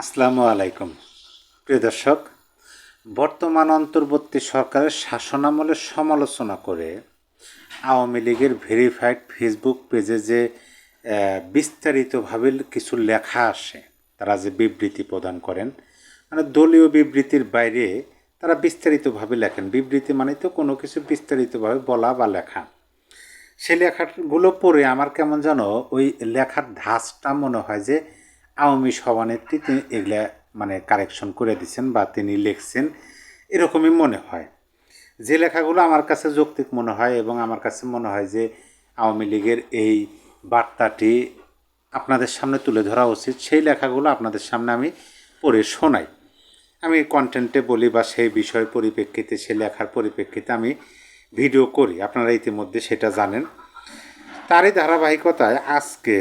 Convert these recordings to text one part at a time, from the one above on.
আসসালামু আলাইকুম। প্রিয় দর্শক, বর্তমান অন্তর্বর্তী সরকারের শাসনামলের সমালোচনা করে আওয়ামী লীগের ভেরিফাইড ফেসবুক পেজে যে বিস্তারিতভাবে কিছু লেখা আসে, তারা যে বিবৃতি প্রদান করেন মানে দলীয় বিবৃতির বাইরে তারা বিস্তারিতভাবে লেখেন। বিবৃতি মানে তো কোনো কিছু বিস্তারিতভাবে বলা বা লেখা। সেই লেখাগুলো পড়ে আমার কেমন যেন ওই লেখার ধাঁচটা মনে হয় যে আওয়ামী সভানেত্রী তিনি এগুলা মানে কারেকশন করে দিচ্ছেন বা তিনি লিখছেন, এরকমই মনে হয়। যে লেখাগুলো আমার কাছে যৌক্তিক মনে হয় এবং আমার কাছে মনে হয় যে আওয়ামী লীগের এই বার্তাটি আপনাদের সামনে তুলে ধরা উচিত, সেই লেখাগুলো আপনাদের সামনে আমি পড়ে শোনাই। আমি কন্টেন্টে বলি বা সেই বিষয় পরিপ্রেক্ষিতে সে লেখার পরিপ্রেক্ষিতে আমি ভিডিও করি। আপনারা ইতিমধ্যে সেটা জানেন। তারই ধারাবাহিকতায় আজকে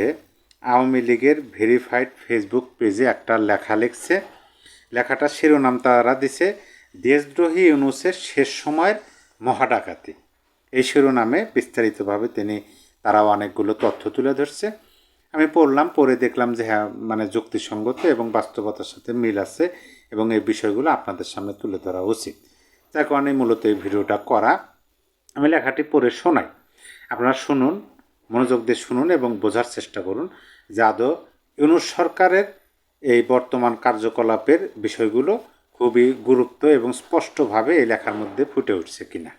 আওয়ামী লীগের ভেরিফাইড ফেসবুক পেজে একটা লেখা লিখছে। লেখাটা শিরোনাম তারা দিছে, দেশদ্রোহী ইউনুসের শেষ সময়ের মহাডাকাতি। এই শিরোনামে বিস্তারিতভাবে তিনি তারা অনেকগুলো তথ্য তুলে ধরছে। আমি পড়লাম, পড়ে দেখলাম যে হ্যাঁ মানে যুক্তিসঙ্গত এবং বাস্তবতার সাথে মিল আছে এবং এই বিষয়গুলো আপনাদের সামনে তুলে ধরা উচিত। যার কারণে মূলত এই ভিডিওটা করা। আমি লেখাটি পড়ে শোনাই। আপনারা শুনুন। মনোযোগ দিয়ে শুনুন এবং বোঝার চেষ্টা করুন যে আদৌ ইউনুস সরকারের এই বর্তমান কার্যকলাপের বিষয়গুলো খুবই গুরুত্ব এবং স্পষ্টভাবে এই লেখার মধ্যে ফুটে উঠছে কিনা।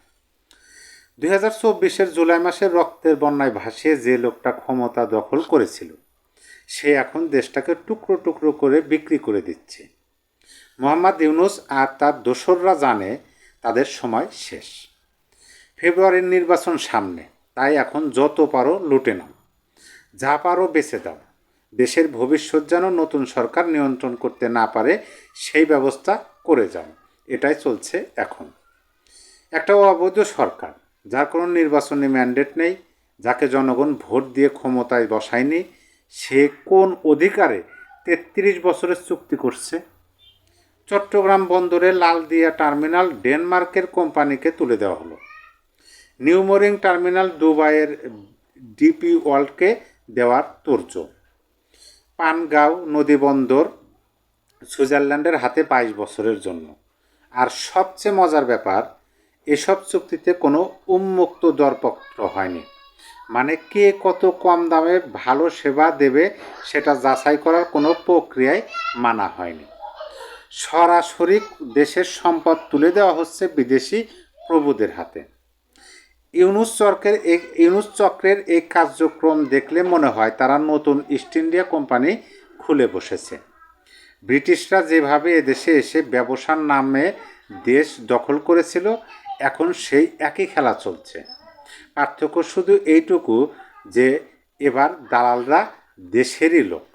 দুই হাজার চব্বিশের জুলাই মাসে রক্তের বন্যায় ভাসিয়ে যে লোকটা ক্ষমতা দখল করেছিল, সে এখন দেশটাকে টুকরো টুকরো করে বিক্রি করে দিচ্ছে। মোহাম্মদ ইউনুস আর তার দোসররা জানে তাদের সময় শেষ। ফেব্রুয়ারির নির্বাচন সামনে। তাই এখন যত পারো লুটে নাও। যা পারো বেছে দাও। দেশের ভবিষ্যৎ যেন নতুন সরকার নিয়ন্ত্রণ করতে না পারে, সেই ব্যবস্থা করে যাও। এটাই চলছে এখন। একটা অবৈধ সরকার, যার কোনো নির্বাচনী ম্যান্ডেট নেই, যাকে জনগণ ভোট দিয়ে ক্ষমতায় বসায়নি, সে কোন অধিকারে তেত্রিশ বছরের চুক্তি করছে? চট্টগ্রাম বন্দরে লালদিয়া টার্মিনাল ডেনমার্কের কোম্পানিকে তুলে দেওয়া হলো। নিউমোরিং টার্মিনাল দুবাইয়ের ডিপি ওয়ার্ল্ডকে দেওয়ার তোর্য পানগাঁও নদীবন্দর সুইজারল্যান্ডের হাতে বাইশ বছরের জন্য। আর সবচেয়ে মজার ব্যাপার, এসব চুক্তিতে কোনো উন্মুক্ত দরপত্র হয়নি। মানে কে কত কম দামে ভালো সেবা দেবে সেটা যাচাই করার কোনো প্রক্রিয়ায় মানা হয়নি। সরাসরি দেশের সম্পদ তুলে দেওয়া হচ্ছে বিদেশি প্রভুদের হাতে। ইউনুস চক্রের এই ইউনুস চক্রের এই কার্যক্রম দেখলে মনে হয় তারা নতুন ইস্ট ইন্ডিয়া কোম্পানি খুলে বসেছে। ব্রিটিশরা যেভাবে এদেশে এসে ব্যবসার নামে দেশ দখল করেছিল, এখন সেই একই খেলা চলছে। পার্থক্য শুধু এইটুকু যে এবার দালালরা দেশেরই লোক।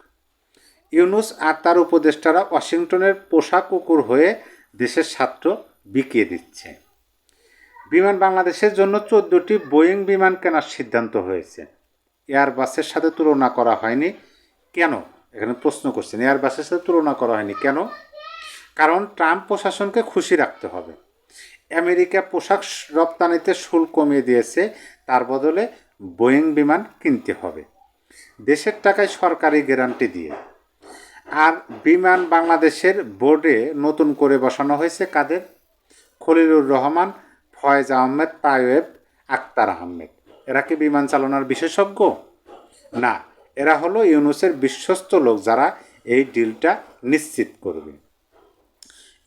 ইউনুস আর তার উপদেষ্টারা ওয়াশিংটনের পোষা কুকুর হয়ে দেশের স্বার্থ বিকিয়ে দিচ্ছে। বিমান বাংলাদেশের জন্য চোদ্দোটি বোয়িং বিমান কেনার সিদ্ধান্ত হয়েছে। এয়ারবাসের সাথে তুলনা করা হয়নি। কেন? এখানে প্রশ্ন করছেন, এয়ারবাসের সাথে তুলনা করা হয়নি কেন? কারণ ট্রাম্প প্রশাসনকে খুশি রাখতে হবে। আমেরিকা পোশাক রপ্তানিতে শুল্ক কমিয়ে দিয়েছে, তার বদলে বোয়িং বিমান কিনতে হবে। দেশের টাকায় সরকারি গ্যারান্টি দিয়ে। আর বিমান বাংলাদেশের বোর্ডে নতুন করে বসানো হয়েছে কাদের? খলিলুর রহমান ফয়েজ আহমেদ তায়েব আক্তার আহমেদ। এরা কি বিমান চালনার বিশেষজ্ঞ? না, এরা হলো ইউনুসের বিশ্বস্ত লোক যারা এই ডিলটা নিশ্চিত করবে।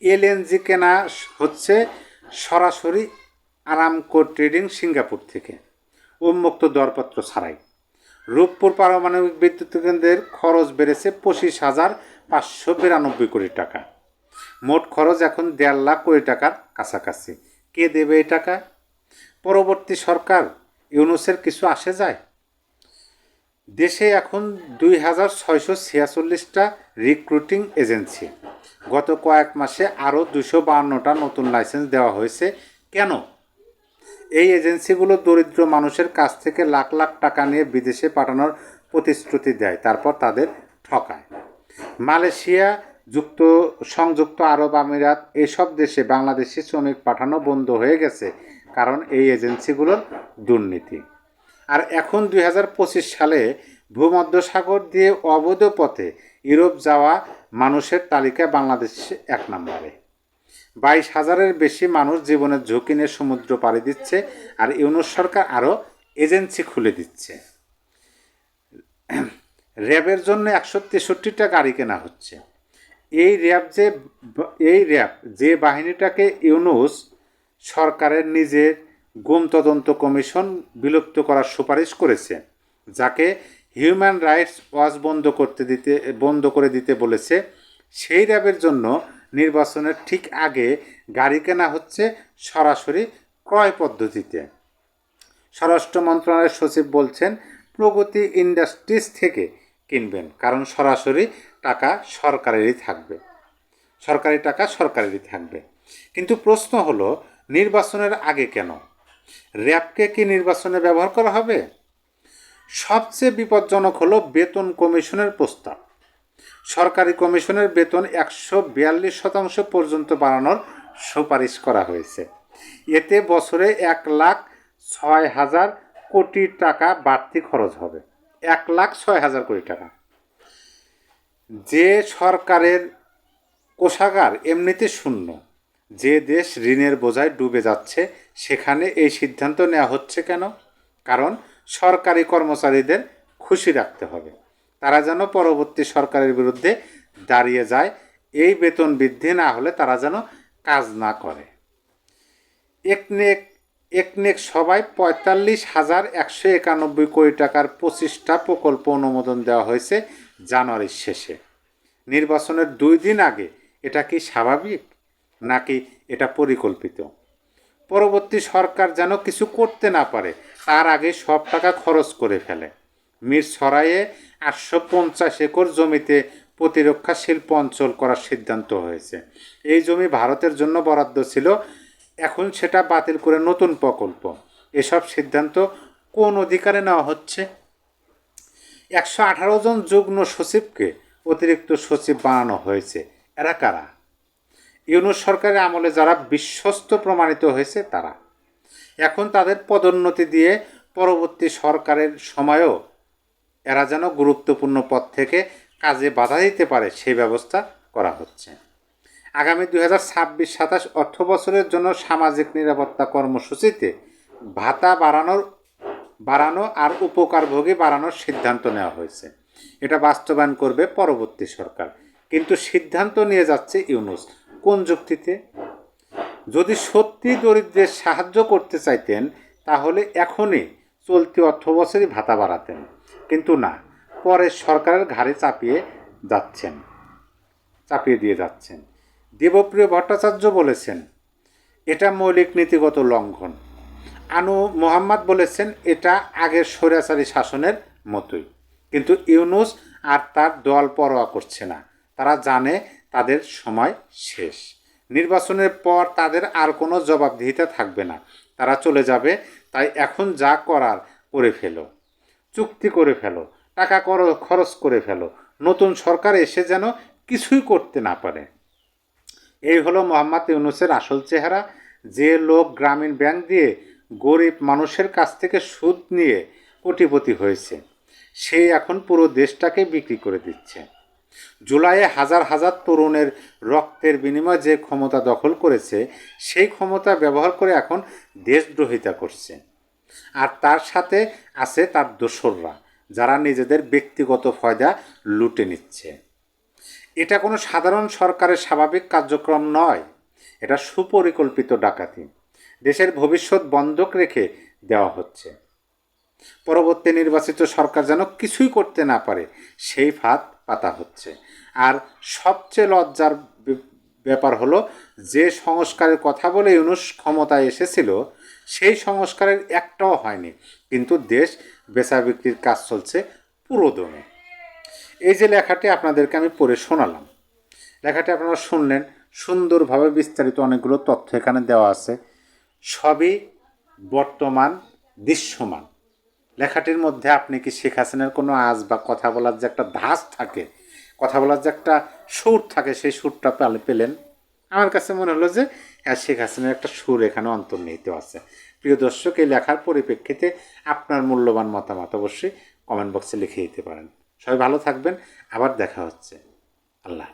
এলএনজি কেনা হচ্ছে সরাসরি আরামকো ট্রেডিং সিঙ্গাপুর থেকে, উন্মুক্ত দরপত্র ছাড়াই। রূপপুর পারমাণবিক বিদ্যুৎ কেন্দ্রের খরচ বেড়েছে পঁচিশ হাজার পাঁচশো বিরানব্বই কোটি টাকা। মোট খরচ এখন দেড় লাখ কোটি টাকার কাছাকাছি। কে দেবে এই টাকা? পরবর্তী সরকার ইউনুসের কিছু আসে যায়? দেশে এখন দুই হাজার ছয়শো ছিয়াচল্লিশটা রিক্রুটিং এজেন্সি। গত কয়েক মাসে আরও দুশো বাহান্নটা নতুন লাইসেন্স দেওয়া হয়েছে। কেন? এই এজেন্সিগুলো দরিদ্র মানুষের কাছ থেকে লাখ লাখ টাকা নিয়ে বিদেশে পাঠানোর প্রতিশ্রুতি দেয়, তারপর তাদের ঠকায়। মালয়েশিয়া যুক্ত, সংযুক্ত আরব আমিরাত, এসব দেশে বাংলাদেশি শ্রমিক পাঠানো বন্ধ হয়ে গেছে কারণ এই এজেন্সিগুলোর দুর্নীতি। আর এখন দুই হাজার পঁচিশ সালে ভূমধ্যসাগর দিয়ে অবৈধ পথে ইউরোপ যাওয়া মানুষের তালিকা বাংলাদেশ এক নম্বরে। বাইশ হাজারের বেশি মানুষ জীবনের ঝুঁকি নিয়ে সমুদ্র পাড়ি দিচ্ছে আর ইউনুস সরকার আরও এজেন্সি খুলে দিচ্ছে। র্যাবের জন্য একশো তেষট্টিটা গাড়ি কেনা হচ্ছে। এই র্যাব যে এই র্যাব যে বাহিনীটাকে ইউনুস সরকারের নিজের গুম তদন্ত কমিশন বিলুপ্ত করার সুপারিশ করেছে, যাকে হিউম্যান রাইটস ওয়াচ বন্ধ করতে দিতে, বন্ধ করে দিতে বলেছে, সেই র্যাবের জন্য নির্বাচনের ঠিক আগে গাড়ি কেনা হচ্ছে সরাসরি ক্রয় পদ্ধতিতে। স্বরাষ্ট্র মন্ত্রণালয়ের সচিব বলছেন, প্রগতি ইন্ডাস্ট্রিজ থেকে কিনবেন, কারণ সরাসরি টাকা সরকারেরই থাকবে। সরকারি টাকা সরকারেরই থাকবে। কিন্তু প্রশ্ন হলো, নির্বাচনের আগে কেন? র্যাবকে কি নির্বাচনে ব্যবহার করা হবে? সবচেয়ে বিপজ্জনক হলো বেতন কমিশনের প্রস্তাব। সরকারি কমিশনের বেতন একশো বিয়াল্লিশ শতাংশ পর্যন্ত বাড়ানোর সুপারিশ করা হয়েছে। এতে বছরে এক লাখ ছয় হাজার কোটি টাকা বাড়তি খরচ হবে। এক লাখ ছয় হাজার কোটি টাকা। যে সরকারের কোষাগার এমনিতে শূন্য, যে দেশ ঋণের বোঝায় ডুবে যাচ্ছে, সেখানে এই সিদ্ধান্ত নেওয়া হচ্ছে কেন? কারণ সরকারি কর্মচারীদের খুশি রাখতে হবে। তারা যেন পরবর্তী সরকারের বিরুদ্ধে দাঁড়িয়ে যায়, এই বেতন বৃদ্ধি না হলে তারা যেন কাজ না করে। একনেক একনেক সবাই পঁয়তাল্লিশ হাজার একশো একানব্বই কোটি টাকার পঁচিশটা প্রকল্প অনুমোদন দেওয়া হয়েছে। জানুয়ারির শেষে। নির্বাচনের দুই দিন আগে এটা কি স্বাভাবিক, নাকি এটা পরিকল্পিত? পরবর্তী সরকার যেন কিছু করতে না পারে, তার আগে সব টাকা খরচ করে ফেলে। মির সরাইয়ে আটশো পঞ্চাশ একর জমিতে প্রতিরক্ষা শিল্প অঞ্চল করার সিদ্ধান্ত হয়েছে। এই জমি ভারতের জন্য বরাদ্দ ছিল, এখন সেটা বাতিল করে নতুন প্রকল্প। এসব সিদ্ধান্ত কোন অধিকারে নেওয়া হচ্ছে? একশো আঠারো জন যুগ্ম সচিবকে অতিরিক্ত সচিব বানানো হয়েছে। এরা কারা? ইউনুস সরকারের আমলে যারা বিশ্বস্ত প্রমাণিত হয়েছে তারা। এখন তাদের পদোন্নতি দিয়ে পরবর্তী সরকারের সময়ও এরা যেন গুরুত্বপূর্ণ পদ থেকে কাজে বাধা দিতে পারে সেই ব্যবস্থা করা হচ্ছে। আগামী দুই হাজার ছাব্বিশ সাতাশ অর্থ বছরের জন্য সামাজিক নিরাপত্তা কর্মসূচিতে ভাতা বাড়ানোর বাড়ানো আর উপকারভোগী বাড়ানোর সিদ্ধান্ত নেওয়া হয়েছে। এটা বাস্তবায়ন করবে পরবর্তী সরকার। কিন্তু সিদ্ধান্ত নিয়ে যাচ্ছে ইউনুস। কোন যুক্তিতে? যদি সত্যি দরিদ্রের সাহায্য করতে চাইতেন, তাহলে এখনই চলতি অর্থ বছরই ভাতা বাড়াতেন। কিন্তু না, পরে সরকারের ঘাড়ে চাপিয়ে যাচ্ছেন, চাপিয়ে দিয়ে যাচ্ছেন। দেবপ্রিয় ভট্টাচার্য বলেছেন, এটা মৌলিক নীতিগত লঙ্ঘন। আনু মোহাম্মদ বলেছেন, এটা আগের স্বৈরাচারী শাসনের মতোই। কিন্তু ইউনুস আর তার দল পরোয়া করছে না। তারা জানে তাদের সময় শেষ। নির্বাচনের পর তাদের আর কোনো জবাবদিহিতা থাকবে না। তারা চলে যাবে, তাই এখন যা করার করে ফেলো। চুক্তি করে ফেলো, টাকা খরচ করে ফেলো। নতুন সরকার এসে যেন কিছুই করতে না পারে। এই হলো মোহাম্মদ ইউনুসের আসল চেহারা। যে লোক গ্রামীণ ব্যাংক দিয়ে গরিব মানুষের কাছ থেকে সুদ নিয়ে কোটিপতি হয়েছে। সে এখন পুরো দেশটাকে বিক্রি করে দিচ্ছে। জুলাইয়ে হাজার হাজার তরুণের রক্তের বিনিময়ে যে ক্ষমতা দখল করেছে, সেই ক্ষমতা ব্যবহার করে এখন দেশদ্রোহিতা করছে। আর তার সাথে আছে তার দোসররা, যারা নিজেদের ব্যক্তিগত ফয়দা লুটে নিচ্ছে। এটা কোনো সাধারণ সরকারের স্বাভাবিক কার্যক্রম নয়। এটা সুপরিকল্পিত ডাকাতি। দেশের ভবিষ্যৎ বন্ধক রেখে দেওয়া হচ্ছে। পরবর্তী নির্বাচিত সরকার যেন কিছুই করতে না পারে, সেই ফাঁদ পাতা হচ্ছে। আর সবচেয়ে লজ্জার ব্যাপার হলো, যে সংস্কারের কথা বলে ইউনুস ক্ষমতায় এসেছিল, সেই সংস্কারের একটাও হয়নি। কিন্তু দেশ বেচা বিক্রির কাজ চলছে পুরোদমে। এই যে লেখাটি আপনাদেরকে আমি পড়ে শোনালাম। লেখাটি আপনারা শুনলেন। সুন্দরভাবে বিস্তারিত অনেকগুলো তথ্য এখানে দেওয়া আছে। সবই বর্তমান, দৃশ্যমান। লেখাটির মধ্যে আপনি কি শেখ হাসিনার কোনো আজ বা কথা বলার যে একটা ধাস থাকে, কথা বলার যে একটা সুর থাকে, সেই সুরটা পেলে- পেলেন? আমার কাছে মনে হলো যে হ্যাঁ শেখ হাসিনার একটা সুর এখানে অন্তর্নিহিত আছে। প্রিয় দর্শক, এই লেখার পরিপ্রেক্ষিতে আপনার মূল্যবান মতামত অবশ্যই কমেন্ট বক্সে লিখে দিতে পারেন। সবাই ভালো থাকবেন, আবার দেখা হচ্ছে। আল্লাহ